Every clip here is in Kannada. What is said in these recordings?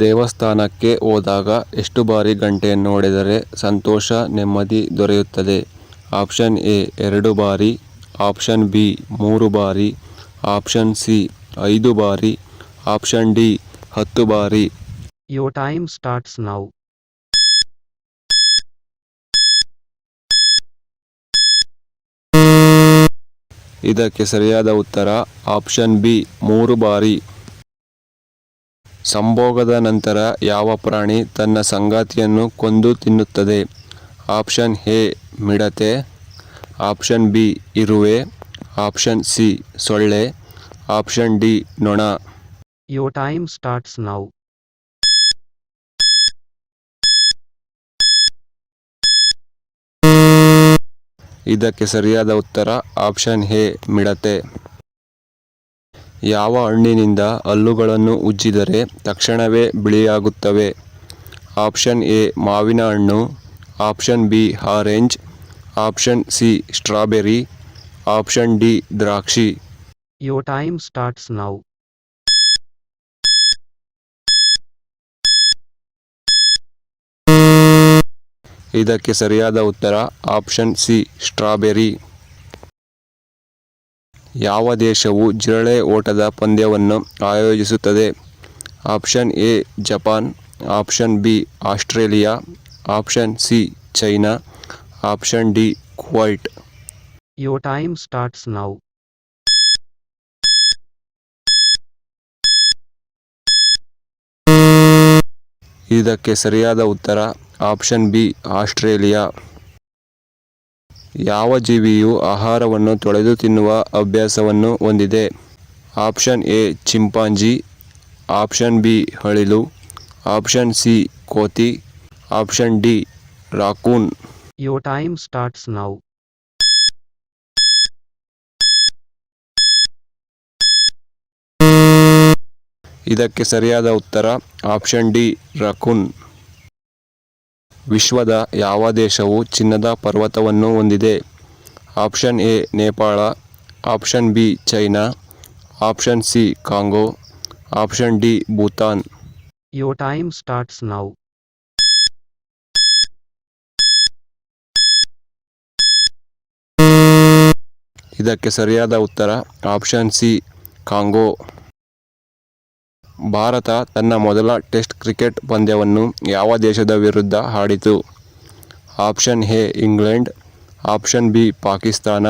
ದೇವಸ್ಥಾನಕ್ಕೆ ಹೋದಾಗ ಎಷ್ಟು ಬಾರಿ ಗಂಟೆಯನ್ನು ಹೊಡೆದರೆ ಸಂತೋಷ ನೆಮ್ಮದಿ ದೊರೆಯುತ್ತದೆ. ಆಪ್ಷನ್ ಎ ಎರಡು ಬಾರಿ. ಆಪ್ಷನ್ ಬಿ ಮೂರು ಬಾರಿ. ಆಪ್ಷನ್ ಸಿ ಐದು ಬಾರಿ. ಆಪ್ಷನ್ ಡಿ ಹತ್ತು ಬಾರಿ. ಯೋ ಟೈಮ್ ಸ್ಟಾರ್ಟ್ಸ್ ನೌ ಇದಕ್ಕೆ ಸರಿಯಾದ ಉತ್ತರ ಆಪ್ಷನ್ ಬಿ ಮೂರು ಬಾರಿ. ಸಂಭೋಗದ ನಂತರ ಯಾವ ಪ್ರಾಣಿ ತನ್ನ ಸಂಗಾತಿಯನ್ನು ಕೊಂದು ತಿನ್ನುತ್ತದೆ? ಆಪ್ಷನ್ ಎ ಮಿಡತೆ. ಆಪ್ಷನ್ ಬಿ ಇರುವೆ. ಆಪ್ಷನ್ ಸಿ ಸೊಳ್ಳೆ. ಆಪ್ಷನ್ ಡಿ ನೊಣ. ಯೋ ಟೈಮ್ ಸ್ಟಾರ್ಟ್ಸ್ ನೌ ಇದಕ್ಕೆ ಸರಿಯಾದ ಉತ್ತರ ಆಪ್ಷನ್ ಎ ಮಿಡತೆ. ಯಾವ ಹಣ್ಣಿನಿಂದ ಹಲ್ಲುಗಳನ್ನು ಉಜ್ಜಿದರೆ ತಕ್ಷಣವೇ ಬಿಳಿಯಾಗುತ್ತವೆ? ಆಪ್ಷನ್ ಎ ಮಾವಿನ ಹಣ್ಣು. Option B orange. Option C strawberry. Option D ದ್ರಾಕ್ಷಿ. ಯೋ ಟೈಮ್ ಸ್ಟಾರ್ಟ್ಸ್ ನೌ ಇದಕ್ಕೆ ಸರಿಯಾದ ಉತ್ತರ ಆಪ್ಷನ್ ಸಿ ಸ್ಟ್ರಾಬೆರಿ. ಯಾವ ದೇಶವು ಜಿರಳೆ ಓಟದ ಪಂದ್ಯವನ್ನು ಆಯೋಜಿಸುತ್ತದೆ? Option A Japan. Option B Australia. Option C China. Option D Kuwait. Your time starts now ಇದಕ್ಕೆ ಸರಿಯಾದ ಉತ್ತರ ಆಪ್ಷನ್ ಬಿ ಆಸ್ಟ್ರೇಲಿಯಾ. ಯಾವ ಜೀವಿಯು ಆಹಾರವನ್ನು ತೊಳೆದು ತಿನ್ನುವ ಅಭ್ಯಾಸವನ್ನು ಹೊಂದಿದೆ? Option A chimpanzee. Option B ಅಳಿಲು ಆಪ್ಷನ್ ಸಿ ಕೋತಿ. Option D raccoon. Your time starts ನಾವು ಇದಕ್ಕೆ ಸರಿಯಾದ ಉತ್ತರ ಆಪ್ಷನ್ ಡಿ ರಕೂನ್. ವಿಶ್ವದ ಯಾವ ದೇಶವು ಚಿನ್ನದ ಪರ್ವತವನ್ನು ಹೊಂದಿದೆ? Option A Nepal. Option B China. Option C Congo. Option D Bhutan. Your time starts now ಇದಕ್ಕೆ ಸರಿಯಾದ ಉತ್ತರ ಆಪ್ಷನ್ ಸಿ ಕಾಂಗೋ. ಭಾರತ ತನ್ನ ಮೊದಲ ಟೆಸ್ಟ್ ಕ್ರಿಕೆಟ್ ಪಂದ್ಯವನ್ನು ಯಾವ ದೇಶದ ವಿರುದ್ಧ ಆಡಿತು? Option A England. Option B Pakistan.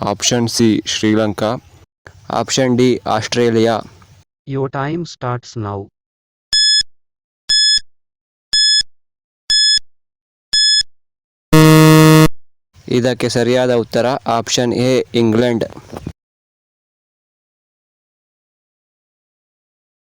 Option C Sri Lanka. Option D Australia. Your time starts now ಇದಕ್ಕೆ ಸರಿಯಾದ ಉತ್ತರ ಆಪ್ಷನ್ ಎ ಇಂಗ್ಲೆಂಡ್.